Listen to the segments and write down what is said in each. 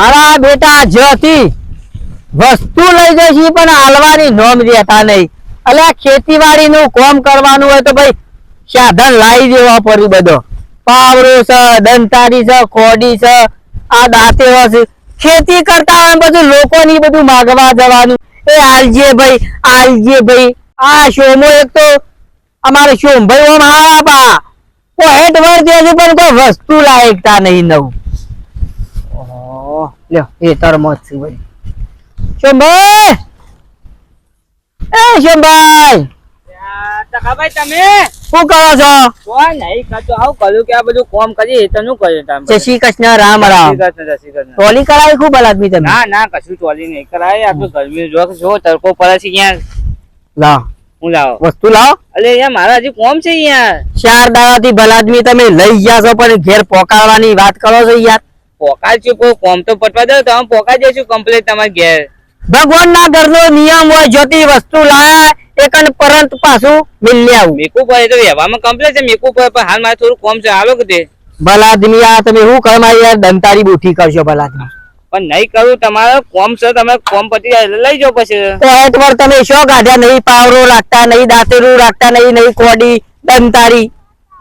મારા બેટા જતી વસ્તુ લઈ જશી, પણ હાલવાની નોમ રહેતા નહીં. એટલે ખેતીવાડી નું કોમ કરવાનું હોય તો ભાઈ સાધન લાવી દેવા પડ્યું બધો. પાવડો છે, દંતારી છે, ખોડી છે, આ દાંતે છે. ખેતી કરતા બધું લોકોની બધું માગવા જવાનું. એ આલજે ભાઈ આલજે ભાઈ. આ શોમો એક તો અમારે શોમભાઈ ઓમ હારા પા હેડ વર દે છે પણ કોઈ વસ્તુ લાયકતા નહીં નવું. ઓહો, લ્યો એ તરમત છે ભાઈ. શોમભાઈ એ શોમભાઈ ટકાભાઈ તમે? શું કરો છો? કોઈ નહીં કરતો આવું કર્યું કે આ બધું કોમ કરી તનું કર્યું તમે? જય શ્રી કૃષ્ણ રામ રામ. જય શ્રી કૃષ્ણ, જય શ્રી કૃષ્ણ. ટોલી કરાવી ખૂબ આદમી તમે? ના ના કશું ચોલી નહીં કરાય આ તો ગરમી જો જો તડકો પડે છે હું લાવો. વસ્તુ લાવો. અલે યાર મારા હજી કોમ છે યાર. ચાર દાડાથી ભલાદમી તમે લઈ ગયા છો પણ ઘેર પોકાળવાની વાત કરો છો યાર. પોકાળ છું કોઈ કોમ તો પટવા દો તમે પોકાઈ જઈશું કમ્પ્લીટ તમારે ઘેર. ભગવાન ના ઘરનો નિયમ હોય જોતી વસ્તુ લાયા એકન પરંત પાછું મિલી આવું. મેકુ પડે તો વ્યવહારમાં કમ્પ્લીટ છે મેકુ પડે પણ હાલ મારે થોડું કોમ છે આલો કે તે. ભલાદમી આ તમે શું કરો મારી યાર દંતારી બુઠી કરશો ભલાદમી. પણ નહીં કરું તમારે કોમ છે તમે કોમ પતી જાય લઈ જાઓ પછી. તો પર તમે શો કાઢ્યા નહીં પાવરો રાખતા નહીં દાંતેરું રાખતા નહીં નહીં કોડી દંતારી.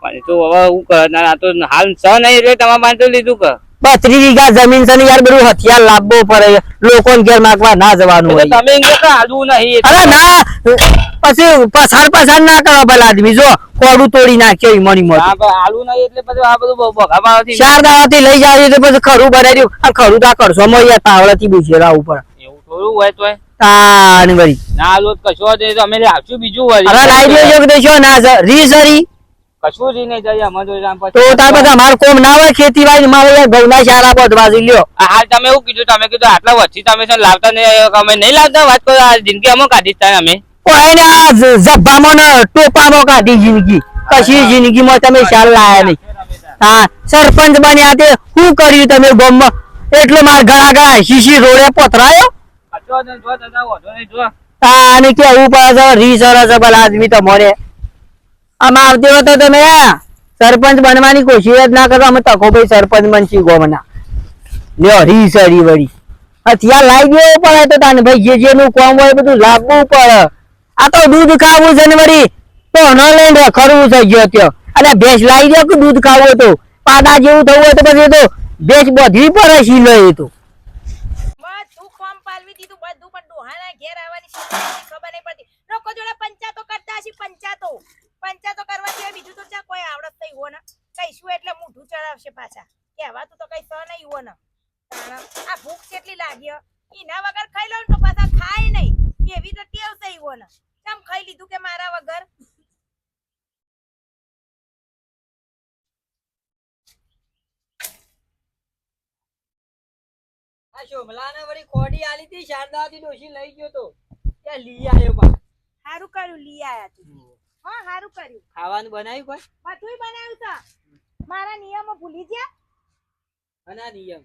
પણ તો હવે હું કરે ના તો હાલ સ નહીં એટલે તમારે તો લીધું કે. બત્રી વીઘા જમીન છે ને યાર બધું હથિયાર લાવવો પડે. લોકો ઘેર માગવા ના જવાનું હોય. તમે નહીં અરે ના પછી પસાર પસાર ના કરો ભલા આદમી. જો કોડું તોડી નાખ્યો ઈ મણી મોટી હાલવું નહીં એટલે પછી આ બધું બગાડવાથી ચાર દાડાથી લઈ જાય તો પછી ખરું બનાવ્યું આ ખરું તો આ કરશો માં યાર પાવડાથી પૂછેલા ઉપર. એવું થોડું હોય તો તાન વળી. ના હાલો કશો તો અમે લાવશું બીજું વળી. હવે લાવી દેજો કે દેશો ના સર રી સરી કશું જ નહીં જાય તો તો તાર બધા માર કોમ ના હોય ખેતીવાડી મારે યાર ઘઉંના સારા બધવાજી લ્યો હાલ તમે એવું કીધું તમે કીધું આટલા વચ્ચે તમે છે લાવતા નહીં અમે નહીં લાવતા? વાત કરો આ જિંદગી અમે કાઢી જ અમે. કોઈને આ જબ્બામાં ને ટોપામાં કાઢી જિંદગી. કશી જિંદગીમાં તમે ખ્યાલ લાયા નહીં. હા સરપંચ બન્યા તે શું કર્યું તમે ગામમાં? એટલો મારા ગળા ગળા શીશી રોડે પોતરાયો. હા અને કેવું પડે રી સરસ ભલા આદમી તમારે આમ આવતી વખતે તમે સરપંચ બનવાની કોશિશ જ ના કરો, અમે તકો ભાઈ સરપંચ બનશી ગોમના. લ્યો રી સરી વળી. હથિયાર લાવી દેવો પડે તો તાને ભાઈ, જે જેનું કોમ હોય બધું લાવવું પડે. આ તો દૂધ ખાવું છે ને વળી. તો ન લઈને રખડવું છે ગયો ત્યો. અને ભેંસ લાવી દો કે દૂધ ખાવું તો પાડા જેવું થવું હોય તો પછી તો ભેંસ બધવી પડે સી લે એ તો. પણ ડોહાના ઘેર આવવાની ખબર નહીં પડતી. લોકો જોડે પંચાતો કરતા હશે પંચાતો પંચાતો કરવા સિવાય બીજું તો ચા કોઈ આવડત નહીં હો ને કહીશું એટલે મોઢું ચડાવશે પાછા કહેવાતું તો કઈ સહ નહીં હો ને તાણ આ ભૂખ કેટલી લાગી હે? એના વગર ખાઈ લઉં ને તો પાછા ખાય નહીં એવી તો ટેવ થઈ હો ને કેમ ખાઈ લીધું કે મારા વગર આ શોભલાને વળી ખોડી આલી ડોશી લઈ ગયો તો. ત્યાં લઈ આવ્યો પા સારું કર્યું લઈ આયા તું. હા સારું કર્યું. ખાવાનું બનાવ્યું કોઈ બધુંય બનાવ્યું તો. મારા નિયમો ભૂલી ગયા? અના આ નિયમ.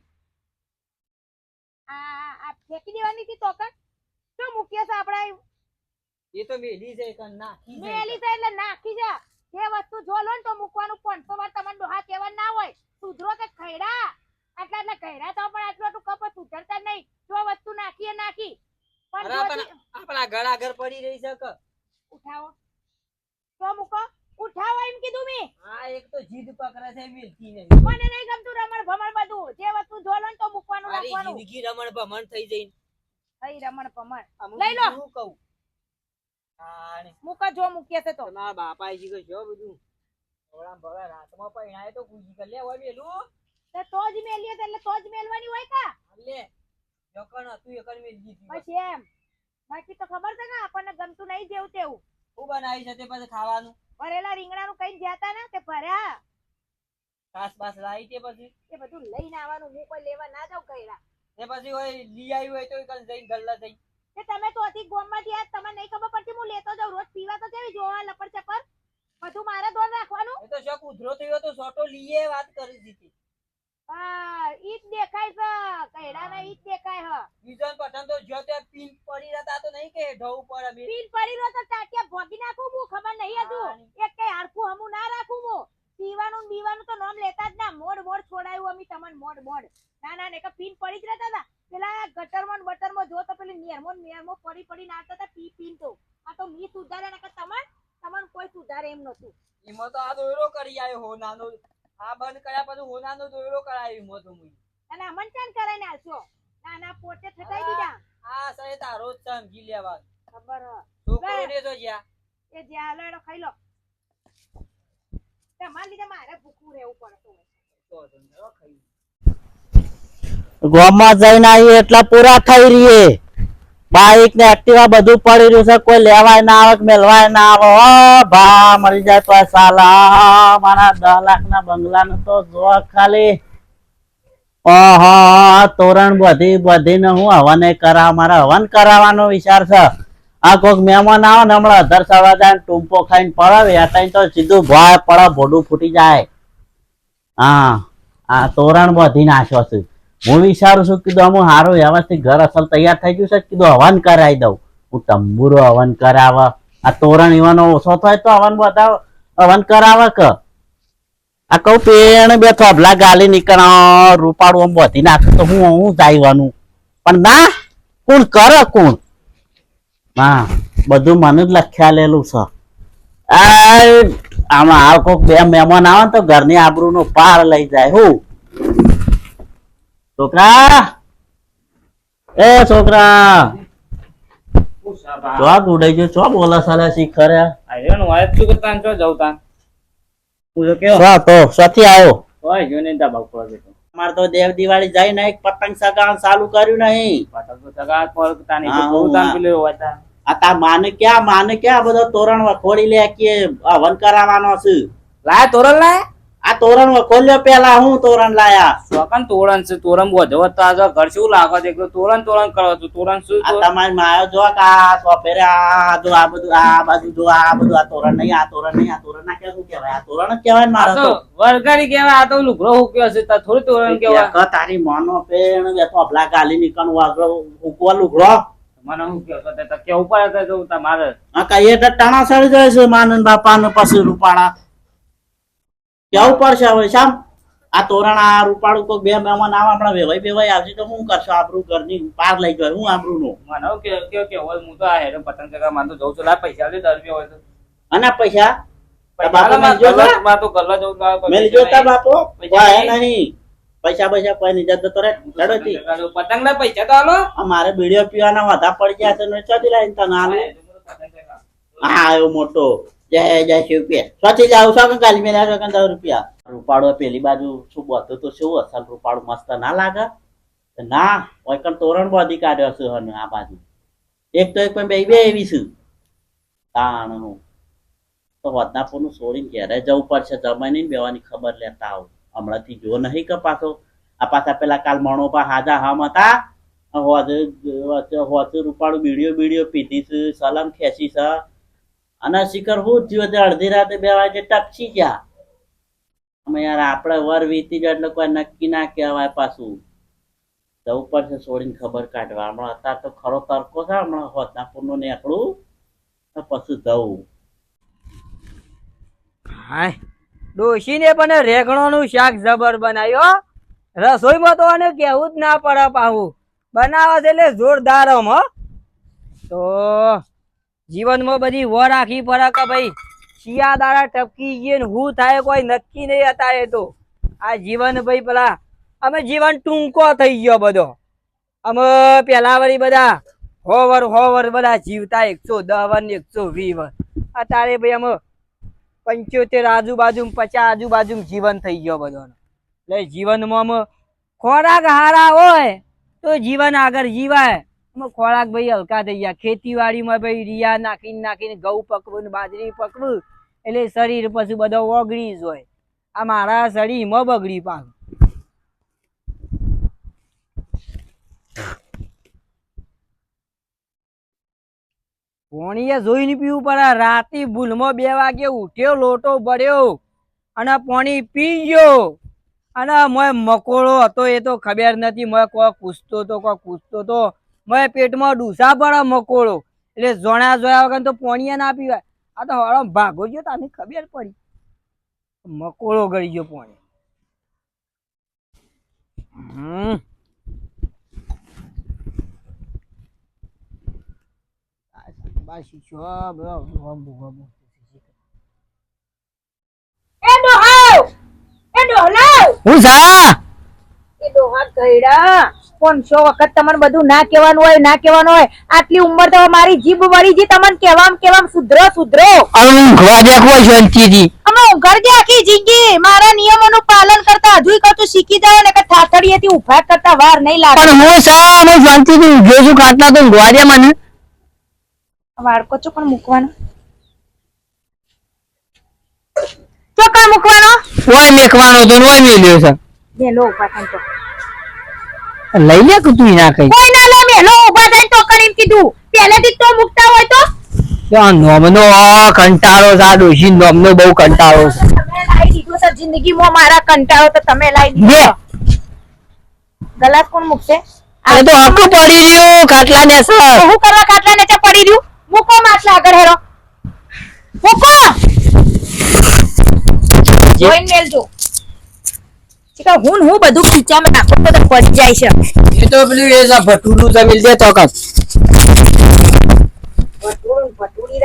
આ આ ફેંકી દેવાની હતી તોકન તો મૂકીએ છે આપડા એ? તો મેલી છે કે નાખી છે. મેલી છે એટલે નાખી છે. જે વસ્તુ જો લો ને તો મૂકવાનું. પાંચસો વાર તમને ડોહા કહેવા ના હોય. સુધરો કે ખૈડા આટલા આટલા ખૈડા તો પણ આટલું આટલું કપ ઉતરતા નહીં. જો વસ્તુ નાખીએ નાખી. પણ આપણા ઘર આગળ પડી રહી છે કે? ઉઠાવો. તો મૂકો. ઉઠાવો એમ કીધું મેં. હા એક તો જીદ પકડે છે મિલતી નહીં. મને નહીં ગમતું રમણ ભમણ બધું. જે વસ્તુ જોલો તો મૂકવાનું મારી જિંદગી રમણ ભમણ થઈ જઈ થઈ રમણ ભમણ. લઈ લો. હું કહું? આને મૂકો જો મૂકીએ છે તો. ના બાપા જી કે જો બધું. ભોળા ભોળા રાતમાં પૈણાય તો કુજી કર. લે હોય મેલું તે તો જ મેલીએ એટલે તો જ મેલવાની હોય કા? લે જોકણ હતું એકણ મેલી દીધી. પછી એમ. બાકી તો ખબર છે ને આપણને ગમતું નહીં જેવું તેવું. હું બનાવી છે તે પછી ખાવાનું? ભરેલા રીંગણાનું કઈ જ્યાતા ને તે ભર્યા. કાસ બાસ લાવી તે પછી? એ બધું લઈને આવવાનું હું કોઈ લેવા ના જાઉં કઈરા તે પછી હોય લઈ આવી હોય તો એકણ જઈને ગલ્લા જઈ કે તમે તો અતિ ગોમમાંથી આજ તમને નહીં ખબર પડતી હું લેતો જાઉં. રોજ પીવા તો કેવી જોવા લપર ચપર બધું મારે દોર રાખવાનું. એ તો શક ઉધરો થયો તો સોટો લીએ વાત કરી દીધી. હા ઈ જ દેખાય છે. કઈરા ઈ જ દેખાય હ બીજન પઠાણ તો જો ત્યાં પીન પડી રહેતા તો નહીં કે ઢવ પર અમે પીન પડી રહ્યો તો ટાટિયા ભોગી નાખું હું ખબર નહીં હજુ. એક કઈ હરખું હમું ના રાખું હું. પીવાનું બીવાનું તો નામ લેતા જ ના. મોડ મોડ છોડાયું અમે તમને મોડ મોડ. ના ના ને કે પીન પડી જ રહેતા હતા. પેલા ગટરમાં ને બટરમાં જો તો પેલી નેરમો ને પડી પડી નાખતા હતા પી પીન તો. આ તો મી સુધારે નકર તમાર તમાર કોઈ સુધારે એમ નતું એમાં તો આ દોરો કરી આવ્યો હોનાનો આ બંધ કર્યા પછી હોનાનો દોયરો કરાવી મો તો મુઈ. અને અમન ચાન કરાઈને આલશો નાના પોતે ઠકાઈ દીધા. હા સરે તારો જ સમજી લેવા ખબર હ. છોકરો ને તો જ્યા. એ જ્યા લો એનો ખાઈ લો. તમારા લીધે મારે ભૂખું રહેવું પડતું હોય તો ખાઈ ગામમાં જઈને આવીએ એટલા પૂરા થઈ રહીએ. બાઈક ને એક્ટિવા બધું પડી રહ્યું છે. કોઈ લેવાય ના આવે મેળવાય ના આવે. ભા, મરી જાય તો સાલા. મારા દસ લાખ ના બંગલા નું તો જો ખાલી. તોરણ બધી બધી ને હું હવન કરાવ મારા હવન કરાવવાનો વિચાર છે. આ કોઈક મહેમાન આવે ને હમણાં અધર સવા જાય ટૂંપો ખાઈને પડાવે. ત્યાં તો સીધું ભોય પડે ભોડું ફૂટી જાય. હા, આ તોરણ બધી નાખ્યો છે. હું વિચારું છું કીધું અમુક સારું વ્યવસ્થિત ઘર અસલ તૈયાર થઈ ગયું છે, કીધું હવન કરાવી દઉં. હું તંબુરો હવન કરાવ આ તોરણ ઈવાનો ઓછો થાય તો હવન બધા હવન કરાવે કે? આ કહું પેણ બે થોભલા ગાલી નીકળો, રૂપાળું આમ વધી નાખે તો હું હું જાયવાનું પણ ના, કોણ કરે કોણ? હા બધું મને જ લખ્યા લેલું છે આમાં આ કોક બે મહેમાન આવે ને તો ઘરની આબરૂનો પાર લઈ જાય. હું છોકરા! એ છોકરા! ચોક ઉડાઈ ગયો ચોક બોલા સાલા શીખરે. આયો ને વાય શું કરતા છો જવું તાન હું તો કેવો? સો તો સથી આવ્યો હોય જો ને દબાવ પર બેઠો તો. દેવ દિવાળી જાય ને એક પતંગ સગાવવાનું ચાલુ કર્યું નહીં. પતંગ તો બહુ તાન આ- તાર માને ક્યાં માને ક્યાં બધો તોરણ વખોડી લે કે હવન કરાવવાનો છે? લાય તોરણ લાય. આ તોરણ ખોલ્યો પેલા હું તોરણ લાયા? સોકન તોરણ છે? તોરણ બોધવો તો ઘર શું લાગો છે? તોરણ તોરણ કરો છો. તોરણ શું તમારી માયો જો આ સોફેરે આ જો આ બધું આ બાજુ જો આ બધું આ તોરણ નહીં આ તોરણ નહીં આ તોરણ ના કેવું કહેવાય? આ તોરણ જ કહેવાય મારો તો વરગાડી કેવાય આ તો લુગરો હુક્યો છે થોડું તોરણ કેવાય કે તારી મોનો પેણ તો અભલા ગાલી નીકળ વાગરો ઉકવા લુગડો મને હું કહો તે તો તો જવું તમારે આ કઈ એટલે ટાણા સડી જાય છે માનન બાપા ને પછી રૂપાળા. કેવું પડશે હવે શામ? આ તોરણ આ રૂપાળું કોઈ બે મહેમાન આવા આપણા વેવાય વેવાય આવશે તો હું કરશો આબરું ઘરની પાર લઈ જાય હું આબરું નું. મને કે કે કે હોય હું તો આ હેડે પતંગ ચગા માં તો જઉં છું. લા પૈસા લે દર હોય તો. અને પૈસા? મારે બીડીઓ પીવાના વધા પડી ગયા છે મોટો. જય જય શિવપીર સ્વથી જાવ છો કે કાલી મેલા છો કે રૂપિયા રૂપાળો પેલી બાજુ શું બધું તો શું અસલ રૂપાળું મસ્ત ના લાગે? ના કોઈ કણ તોરણ બાંધી કાઢ્યો છે હને આ બાજુ. એક તો એક પણ બે બે એવી છું. તાણનું. તો વદનાપુરનું છોડીને ઘેરે જવું પડશે. જમાઈને બેવાની ખબર લેતા આવું. હમણાંથી જો નહીં કે પાછો. આ પાછા પેલા કાલ મણોપા હાજા હમ હતા. હોજ હોજ રૂપાળું બીડીઓ બીડીઓ પીધી છે, સલમ ખેંચી છે. અને શિખર હું થયું તે અડધી રાતે બે વાગે ટપસી ગયા. અમે યાર આપણે વર વીતી જાય એટલે કોઈ નક્કી ના કહેવાય પાછું. જવું પડશે છોડીને ખબર કાઢવા. હમણાં અત્યારે તો ખરો તરકો છે, હમણાં હોતનાપુરનું નીકળું પછી જવું હાય. ડોશીને પણ રેગણોનું શાક જબર બનાવ્યો રસોઈમાં તો આને કેવું જ ના પડે પાહું. બનાવે છે એટલે જોરદાર હો. તો જીવનમાં બધી વર રાખી પડે કે ભાઈ. શિયા દાડા ટપકી ગયે ને હું થાય કોઈ નક્કી નહીં અત્યારે તો. આ જીવન ભાઈ પેલા, અમે જીવન ટૂંકો થઈ ગયો બધો. અમે પેલા વળી બધા હોવર હોવર બધા જીવતા એકસો દસ વર એકસો વીસ વર અત્યારે ભાઈ અમે પંચોતેર આજુબાજુ પચાસ આજુબાજુ જીવન થઈ ગયો બધો એટલે જીવનમાં અમે ખોરાક હારા હોય તો જીવન આગળ જીવાય. ખોરાક ભાઈ હલકા થઈ ગયા. ખેતીવાડીમાં ભાઈ રિયા નાખીને નાખીને ઘઉં પકવું બાજરી પકવું, એટલે શરીર પછી બધો ઓગળી જ હોય આ મારા શરીરમાં બગડી પાક. પોણીએ જોઈને પીવું પડે રાતે ભૂલમાં બે વાગે ઉઠ્યો, લોટો બળ્યો અને પોણી પી ગયો. અને મોય મકોડો હતો, એ તો ખબર નથી મોય કોઈ પૂછતો તો, કોઈ પૂછતો તો. મેં પેટમાં ડૂસા પડે મકોળો એટલે જોણા જોયા વગર તો પોણીએ ના પીવાય. આ તો હળો ભાગો ગયો તને ખબર પડી. મકોળો ગળી ગયો પોણી બાસી છો હું જા! ગયડા સો વખત તમને બધું ના કહેવાનું હોય ના કહેવાનું હોય આટલી ઉંમર તો મારી જીભ વળી જી તમને કહેવામ કહેવામ સુધરો સુધરો. ઊંઘવા દેખો શાંતિથી? અમે ઊંઘર દે આખી જિંદગી. મારા નિયમોનું પાલન કરતા હજુ કહું શીખી જાય ને કે થાથડીએથી ઊભા કરતા વાર નહીં લાગે. પણ હું સા અમે શાંતિથી ઊંઘ્યો છું કાટલા તો ઊંઘવા દે મને. વાળકો પણ મૂકવાનો? ચોકા મૂકવાનો. ઓય મેકવાનો તો ઓય મેલ્યો છે. જે લો ઊભા તો. લઈ લે તું ના કઈ? કોઈ ના લે મેલો ઊભા થાય તો કરીને કીધું. પહેલેથી તો મૂકતા હોય તો. નોમનો આ કંટાળો છે આ ડોશી નોમનો બહુ કંટાળો છે. તમે લાવી દીધું છે જિંદગીમાં મારા કંટાળો તો તમે લાવી દીધો. ગલાસ કોણ મૂકશે? આ તો આખું પડી રહ્યું કાટલા ને સર. હું કરવા કાટલા ને પડી રહ્યું? મૂકો માટલા આગળ હેરો. મૂકો. જોઈન મેલજો. હું હું બધું ખીચામાં નાખો તો પડી જાય છે. એ તો પેલું એ છે ભટુલું જમીન દે તો ભટુડી ભટુડી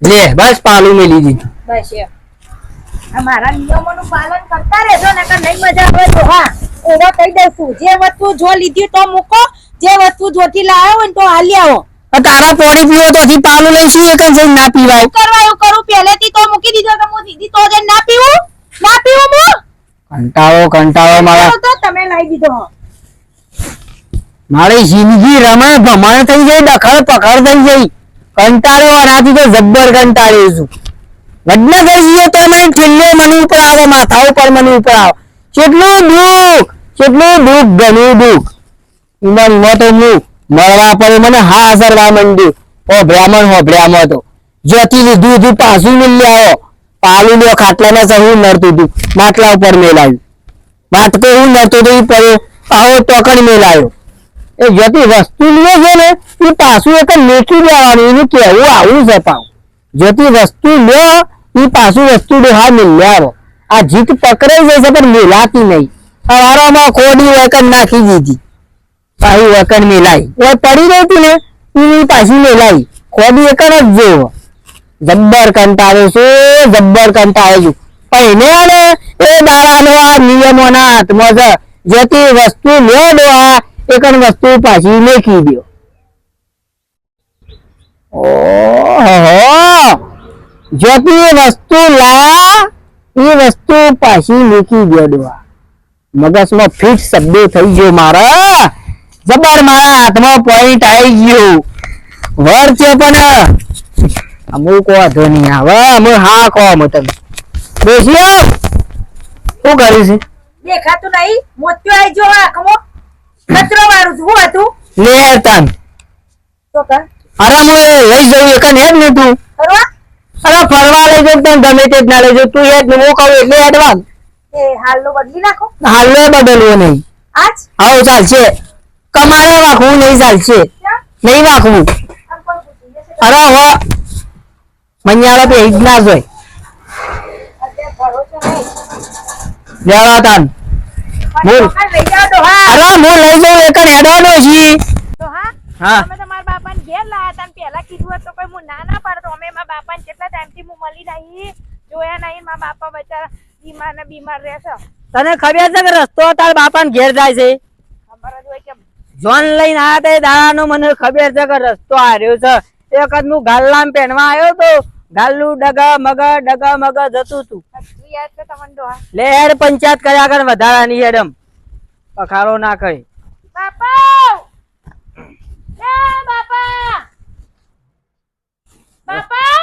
તે લે બસ પાલું મેલી દીધું. બસ એ આ મારા નિયમોનું પાલન કરતા રહેજો ને નહીં મજા આવે તો હા એવો કહી દઉં છું. જે વસ્તુ જો લીધી તો મૂકો જે વસ્તુ જોતી લાવ્યો હોય ને તો હાલી આવો. તારા પોણી પીવો તો હજી પાલું લઈશું એક જઈને ના પીવાય. કરવા એવું કરું? પહેલેથી તો મૂકી દીધો તો હું દીધી તો જઈને ના પીવું? ના પીવું કંટાળો કંટાળો મારા. તો તમે લઈ દીધો. મારી જિંદગી રમણ ભમણ થઈ ગઈ દખલ પકડ થઈ ગઈ. કંટાળો આનાથી તો જબ્બર કંટાળ્યો છું. વડનગર જઈએ તો મને છેલ્લે મને ઉપર આવે માથા ઉપર મને ઉપર આવે. કેટલું દુઃખ કેટલું દુઃખ ઘણું દુઃખ. ઈમાનમાં તો હું મળવા પડે મને હા અસરવા માંડ્યું. ઓ બ્રાહ્મણ હો બ્રાહ્મણ તો. જ્યોતિ લીધું હતું પાછું મિલી આવ્યો પાલું લ્યો ખાટલાના સહ હું નડતું હતું. માટલા ઉપર મેલાયું માટકો હું નડતો હતું એ પડ્યો. આવો ટોકણ મેલાયો એ જતી વસ્તુ લે છે ને, એ પાછું એક લેખી દેવાનું એનું કહેવું આવું છે પાછું. જતી વસ્તુ લે એ પાછું વસ્તુ ડોહા મિલ્યારો આ જીત પકડાઈ જાય છે પણ મેલાતી નહીં. સવારોમાં ખોડી વકન નાખી દીધી. પાછી વકન મેલાઈ. એ પડી રહી હતી ને એ પાછી મેલાઈ. ખોડી એકણ જ જોવો. જબ્બર કંટાળે છે, જબ્બર કંટાળે છું. પણ એને એ દાડાનો આ નિયમોના હાથમાં છે. જેથી વસ્તુ વસ્તુ પાછી મેકી દો ઓહો! જેથી વસ્તુ લા, એ વસ્તુ પાછી લેખી દો ડોહા મગજમાં ફિટ શબ્દો થઈ ગયો મારા. જબર મારા હાથમાં પોઈન્ટ આવી ગયો. વર પણ અમુક વાંધો નહીં આવે. અમે હા કહો અમે તમે બેસી આવ શું કર્યું છે? દેખાતું નહીં. મોતિયો આવી જો આંખમાં. કચરો વાળું. શું હતું? લે તન તો અરે હું લઈ જવું એક ને જ નતું કરવા અરે ફરવા લઈ જવું તને ગમે તે જ ના લઈ જવું તું એ જ ને હું કહું એટલે એડવાન એ હાલનું બદલી નાખો. હાલે બદલવો નહીં. આજ? આવું ચાલશે. કમારે રાખવું નહીં ચાલશે? નહીં રાખવું. અરે હો મનિયાળા પે જ ના અત્યારે લેવા તાન. બોલ. તો અરે હું લઈ જવું એક જ હેડવાનો છી. તો હા? હા. તમે તો મારા બાપાને ઘેર લાયા તા ને પહેલા કીધું હતું કોઈ હું ના ના પાડતો. અમે મારા બાપાને કેટલા ટાઈમથી હું મળી નહીં જોયા નહીં મારા બાપા બચારા બીમાર ને બીમાર રહેશે તને ખબર છે કે રસ્તો તાર બાપાને ઘેર જાય છે? ખબર જ હોય કે જોન લઈને આયા તે દાડાનો મને ખબર છે કે રસ્તો હાર્યો છે. એક જ હું ગાલ્લામ પહેરવા આવ્યો તો ગાલ્લું ડગા મગ ડગા મગ જતું તું. લે હેડ પંચાયત કર્યા કર વધારાની હેડમ પખારો ના કહી બાપા! એ બાપા! બાપા!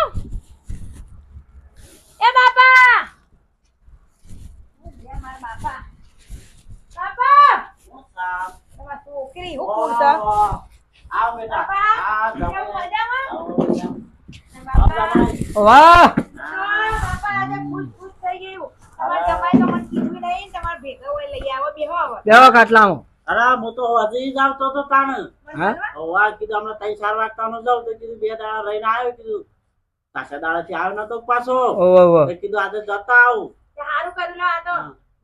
એ બાપા! એ મારા બાપા. બાપા! છોકરી હું પૂછતો બાપા! કેવું મજામાં? બાપા? વાહ! હા, બાપા આજે ખુશ ખુશ થઈ ગયું તમારા જમાઈ તો મને કીધું નહીં ને તમારા ભેગા હોય લઈ આવો બેહો હવે દેવો ખાટલામાં અરે હું તો હજી જ આવતો તો તાણ? હવા કીધું હમણાં ત્રણ ચાર વાગતાનો જાવ તો કીધું બે દાડા રહીને આવ્યો કીધું. પાછા દાડાથી આવ્યો નતો પાછો. કીધું આજે જતા આવું. સારું કર્યું આ તો.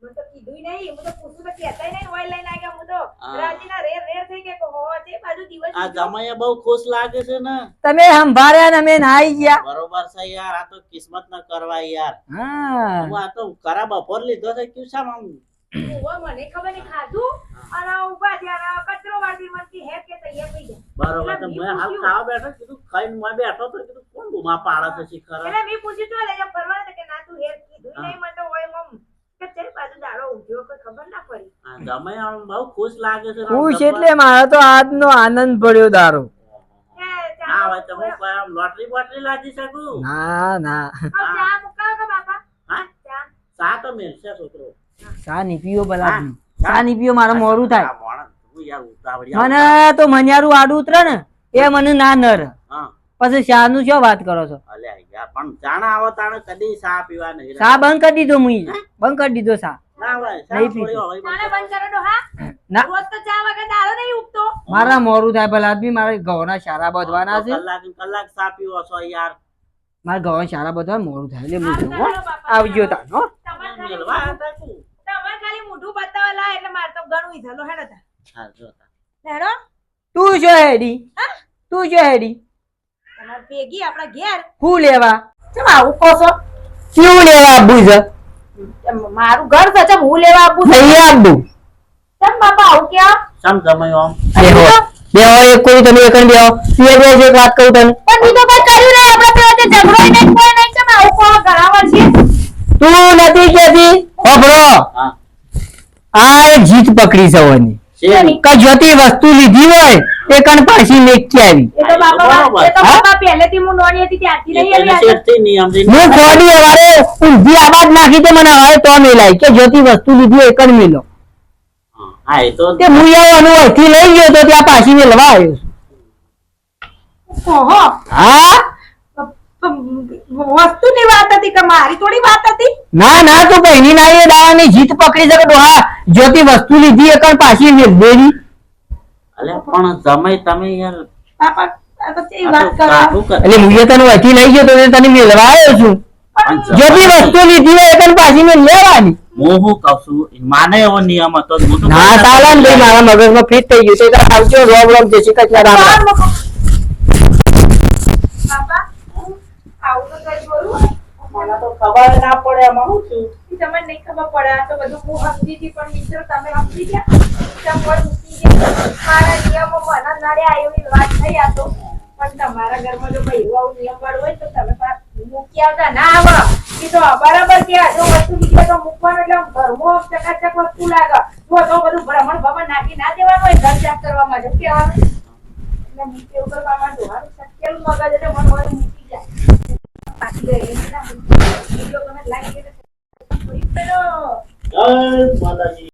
મને તો કીધું નહીં. હું તો પૂછું તો કહેતાય નહીં હોય લઈને આવ્યા. હું તો રાજીના રેર રેર થઈ કે હોવા છે બાજુ દિવસ આ બીજો. બહુ ખુશ લાગે છે ને. તમે સંભાળ્યા ને અમે નાઈ ગયા. બરોબર છે યાર આ તો કિસ્મત ન કરવા યાર. હા. હું આ તો ખરા બપોર લીધો છે ક્યું છે આમ? મને ખબર નહીં ખાધું? અને ઊભા થયા કચરો વાળી મનથી હે કે તૈયાર થઈ ગયા. બરોબર તો મેં હાલ ખાવા બેઠો કીધું ખાઈને મેં બેઠો તો કીધું કોણ બુમા પાડે છે શિખર? એટલે મેં પૂછ્યું તો લઈ ફરવા? કે ના તું હેર કીધું. નહીં મને તો હોય મમ કે ચલ બાજુ દાડો ઉઠ્યો કોઈ ખબર ના પડી આ જમાઈ આમ બહુ ખુશ લાગે છે ખુશ એટલે મારો તો આજનો આનંદ પડ્યો દારૂ. ના હોય તો આમ લોટરી બોટરી લાજી શકું? ના ના. આવ ચા મુકાવો કે બાપા? હા? ચા. સા તો મેલશે છોકરો. સા ની પીઓ ભલા સા ની પીઓ મારે થાય. મને તો મન્યારું આડું ઉતરે ને એ મને ના નર. હા. પછી શા નું શું વાત કરો છો? અલ્યા પણ જાણા આવો તાણે કદી સા પીવા નહીં સા બંધ કરી દીધો મુઈ. બંધ કરી દીધો સા મારા મોરું થાય ભલા આદમી મારે ઘઉંના શારા બધવાના છે. કલાક કલાક યાર. મારે ઘઉં શારા બધવા મોરું થાય એટલે હું. જઉં. આવજો તાન ખાલી મોઢું- હતા તું. તમારે ખાલી મોઢું બતાવવા લાય એટલે મારે તો ઘણું ઈ થયેલું. હેડો. તું જો હેડી. તું જો હેડી. તમારે ભેગી આપણા ઘેર. હું લેવા? ચમ આવું કહો છો? લેવા છે? એમ મારું ઘર છે ચમ હું લેવા આપું? નહીં આપું. ચમ બાપા આવું ક્યાં? સમ જમાયો આમ? બેહો એક કોઈ તમે એકણ બેહો બે બે એક વાત કહું તને. પણ બીજો કઈ કર્યું નહીં આપણે પેલા તે ઝઘડો નહીં કોઈ નહીં ચમ આવું કોણ ઘરાવર છે? તું નથી કેતી હા. આ એક જીત પકડી સવાની શેરી. કે જોતી વસ્તુ લીધી હોય એ કણ પાછી મેકી આવી. એ તો બાપા બરોબર. એ તો હા? બાપા પહેલેથી હું થોડી અવારે ઊંધી આવાજ નાખી તે મને હવે તો મેલાય કે જોતી વસ્તુ લીધી એકણ મેલો. હા એ તો હું આવવાનું અહીંથી લઈ ગયો તો ત્યાં પાછી મેલવા આવ્યો છું. ઓહો. હા? વસ્તુની વાત હતી કે મારી થોડી વાત હતી? ના ના તો બહેની ના એ દાવાની જીત પકડી શકે તો હા જોતી વસ્તુ લીધી એ કણ પાછી દેવી અલ્યા પણ સમય તમે યાર. એટલે હું તને અહીંથી લઈ ગયો તો તને મેં આવ્યો છું જો જોતી વસ્તુ લીધી હોય તને પાછી મેં લેવાની હું શું કહું છું? માને એવો નિયમ હતો ના ચાલે ને ભાઈ મારા મગજમાં ફિટ થઈ ગયું છે. તો આવજો રોમ રોમ જે છે કૃષ્ણ રામ. બાપા આવું તો કઈ બોલું? મને તો ખબર ના પડે એમાં હું થયું? તમને નહીં ખબર પડે. તો બધું હું સમજી હતી પણ મિત્રો તમે સમજી ગયા. તમે મૂકી ગયા. મારા નિયમો મને નડ્યા એવી વાત થઈ આ પણ તમારા ઘરમાં જો ભાઈ આવું નિયમ વાળું હોય તો તમે મૂકી આવતા. ના આવો એ તો બરાબર કે જો વસ્તુ નીકળે તો મૂકવાનું એટલે ઘરમાં ચકાચક વસ્તુ લાગે. તો તો બધું ભ્રમણ ભમણ નાખી ના દેવાનું હોય ઘર સાફ કરવા માટે. કહેવાનું? એટલે એવું કરવામાં ડોહાનું સકેલું મગજ એટલે મન વળી મૂકી જાય પાછી ગઈ. એ લોકોને લાગી જય માતાજી.